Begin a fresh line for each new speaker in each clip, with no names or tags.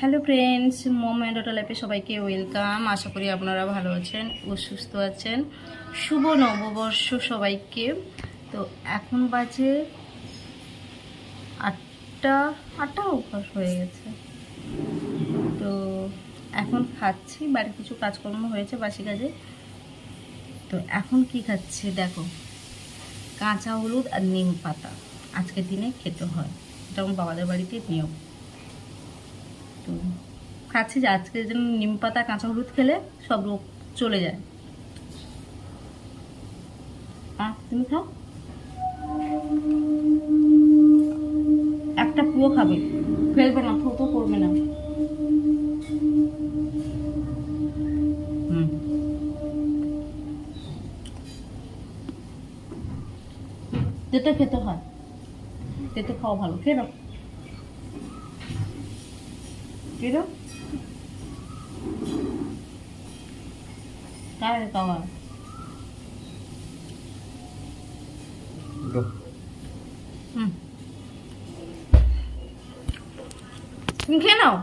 Hello friends, mom and daughter লাইফে সবাইকে welcome. আশা করি আপনারা ভালো আছেন ও সুস্থ আছেন। শুভ নববর্ষ সবাইকে। তো এখন বাজে আটটা আটটা অভ্যাস হয়ে গেছে। তো এখন খাচ্ছি বাড়ির কিছু কাজকর্ম হয়েছে বাসি কাজে। তো এখন কি খাচ্ছি দেখো, কাঁচা হলুদ আর নিম পাতা। আজকের দিনে খেতে হয়। এটা আমার বাবাদের বাড়িতে নিয়ম। তো খাচ্ছি যে আজকে যেন নিম পাতা, কাঁচা হলুদ খেলে সব রোগ চলে যায়। তুমি খাও। একটা পুরো খাবে। ফেলবে না, থতো করবে না। যেটা খেতে হয়। তেতো খাওয়া ভালো, খেয়ে নাও খেয়ে কার খাওয়া হুম তুমি খেয়ে নাও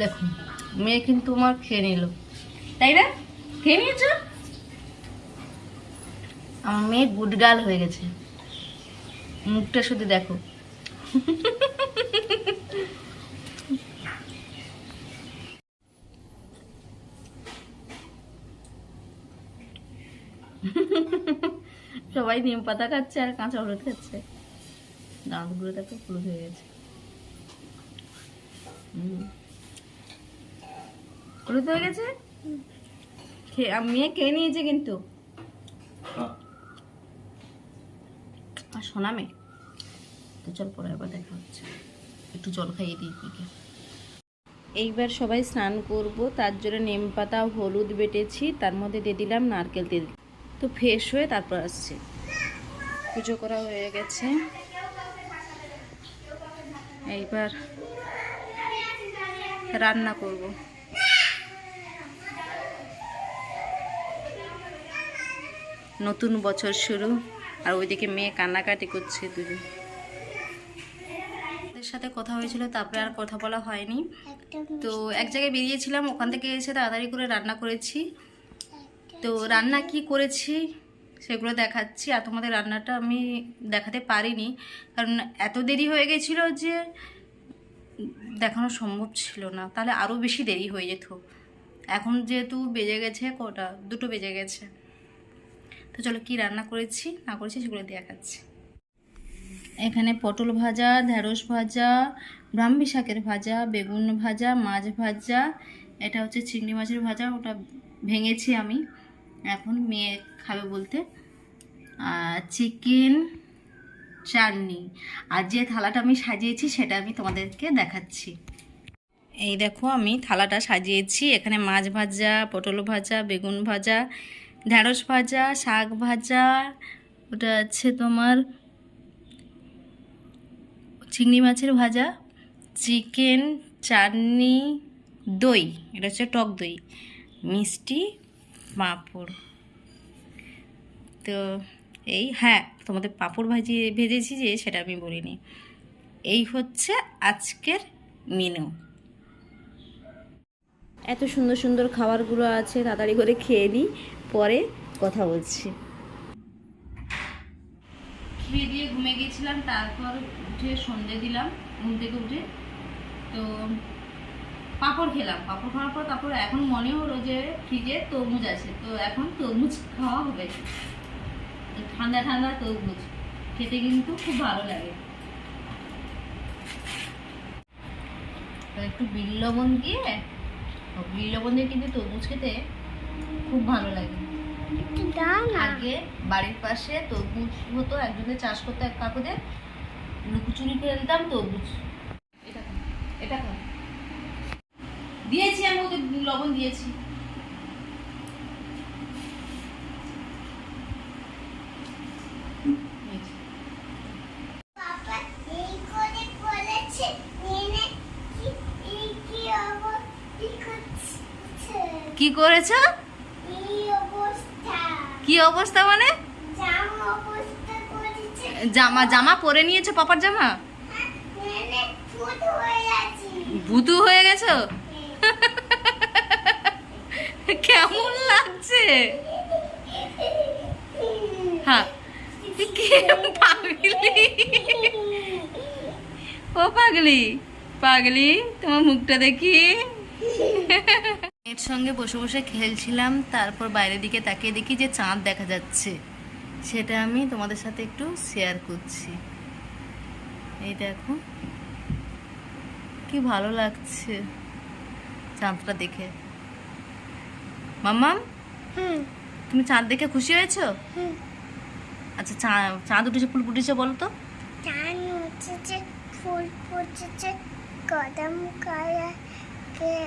দেখো মেয়ে কিন্তু আমার খেয়ে নিল। তাই না? খেয়ে নিয়েছ? আমার মেয়ে গুড গার্ল হয়ে গেছে। মুখটা শুধু দেখো। সবাই নিম পাতা খাচ্ছে আর কাঁচা হলুদ খাচ্ছে। দাঁতগুলো দেখো হলুদ হয়ে গেছে। হলুদ হয়ে গেছে? মেয়ে খেয়ে নিয়েছে কিন্তু। আর সোনা মেয়ে? তো চল, পরে আবার দেখা হচ্ছে। একটু জল খাইয়ে দিই দিকে এইবার সবাই স্নান করব, তার জন্য নিম পাতা, হলুদ বেটেছি, তার মধ্যে দিয়ে দিলাম নারকেল তেল। তো ফ্রেশ হয়ে তারপর আসছে। পুজো করা হয়ে গেছে। এইবার রান্না করব। নতুন বছর শুরু, আর ওইদিকে মেয়ে কান্নাকাটি করছে দুজন। সাথে কথা হয়েছিল তারপরে আর কথা বলা হয়নি। তো এক জায়গায় বেরিয়েছিলাম ওখান থেকে এসে তাড়াতাড়ি করে রান্না করেছি। তো রান্না কি করেছি সেগুলো দেখাচ্ছি আর তোমাদের রান্নাটা আমি দেখাতে পারিনি। কারণ এত দেরি হয়ে গেছিল যে দেখানো সম্ভব ছিল না। তাহলে আরও বেশি দেরি হয়ে যেত। এখন যেহেতু বেজে গেছে কটা দুটো বেজে গেছে। তো চলো কি রান্না করেছি না করেছি সেগুলো দেখাচ্ছি। এখানে পটল ভাজা, ঢেঁড়স ভাজা, ব্রাহ্মী শাকের ভাজা, বেগুন ভাজা, মাছ ভাজা, এটা হচ্ছে চিংড়ি মাছের ভাজা, ওটা ভেঙেছি আমি। এখন মেয়ে খাবে বলতে। আর চিকেন চাটনি। আর যে থালাটা আমি সাজিয়েছি, সেটা আমি তোমাদেরকে দেখাচ্ছি। এই দেখো, আমি থালাটা সাজিয়েছি। এখানে মাছ ভাজা, পটল ভাজা, বেগুন ভাজা, ঢেঁড়স ভাজা, শাক ভাজা, ওটা আছে তোমার চিংড়ি মাছের ভাজা চিকেন চাটনি দই। এটা হচ্ছে টক দই। মিষ্টি পাঁপড়। তো এই হ্যাঁ তোমাদের পাঁপড় ভাজি ভেজেছি যে সেটা আমি বলিনি। এই হচ্ছে আজকের মেনু। এত সুন্দর সুন্দর খাবারগুলো আছে তাড়াতাড়ি করে খেয়ে নিই পরে কথা বলছি। খেয়ে দিয়ে ঘুমিয়ে গিয়েছিলাম তারপর উঠে সন্ধে দিলাম ঘুম থেকে উঠে। তো পাঁপড় খেলাম পাঁপড় খাওয়ার পর তারপর এখন মনে হলো যে ফ্রিজে তরমুজ আছে। তো এখন তরমুজ খাওয়া হবে। তো ঠান্ডা ঠান্ডা তরমুজ খেতে কিন্তু খুব ভালো লাগে। একটু বিল লবণ দিয়ে বিল লবণ দিয়ে কিন্তু তরমুজ খেতে খুব ভালো লাগে। আগে বাড়ির পাশে তরমুজ হতো একজনের চাষ করতো এক কাকুদের। লুকোচুরি ফেলতাম তরমুজ এটা খা, এটা খা। দিয়েছি আমি ওদের লবণ দিয়েছি।
করে কি করছে?
কি
অবস্থা।
মানে?
জাম,
জামা পরে নিয়েছো পাপার জামা? ভুতু হয়ে গেছো? কেমন লাগছে? হ্যাঁ। পাগলি? ও পাগলি? পাগলি, তোমার মুখটা দেখি। এর সঙ্গে বসে বসে খেলছিলাম, তারপর বাইরের দিকে তাকিয়ে দেখি যে চাঁদ দেখা যাচ্ছে। সেটা আমি তোমাদের সাথে একটু শেয়ার করছি। এই দেখো। কি ভালো লাগছে চাঁদটা দেখে। মাম্মাম?
হুম।
তুমি চাঁদ দেখে খুশি হয়েছো?
হুম।
আচ্ছা চা- চাঁদ উঠেছে ফুল ফুটেছে বলো তো
উঠেছে ফুল ফুটেছে কদম করা কে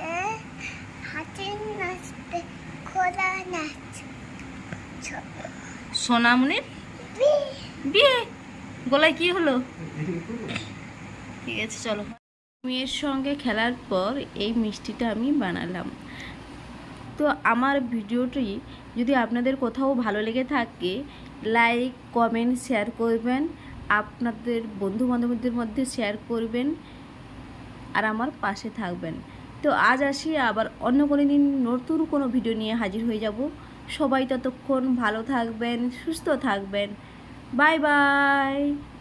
হাতে নাচতে খোলা নাচ।
সোনামণির বিয়ে। গলায় কি হলো? ঠিক আছে, চলো। মেয়ের সঙ্গে খেলার পর এই মিষ্টিটা আমি বানালাম। তো আমার ভিডিওটি যদি আপনাদের কোথাও ভালো লেগে থাকে, লাইক, কমেন্ট, শেয়ার করবেন। আপনাদের বন্ধু বান্ধবদের মধ্যে শেয়ার করবেন আর আমার পাশে থাকবেন। তো আজ আসি, আবার অন্য কোনো দিন নতুন কোনো ভিডিও নিয়ে হাজির হয়ে যাব। সবাই ততক্ষণ ভালো থাকবেন সুস্থ থাকবেন। Bye bye.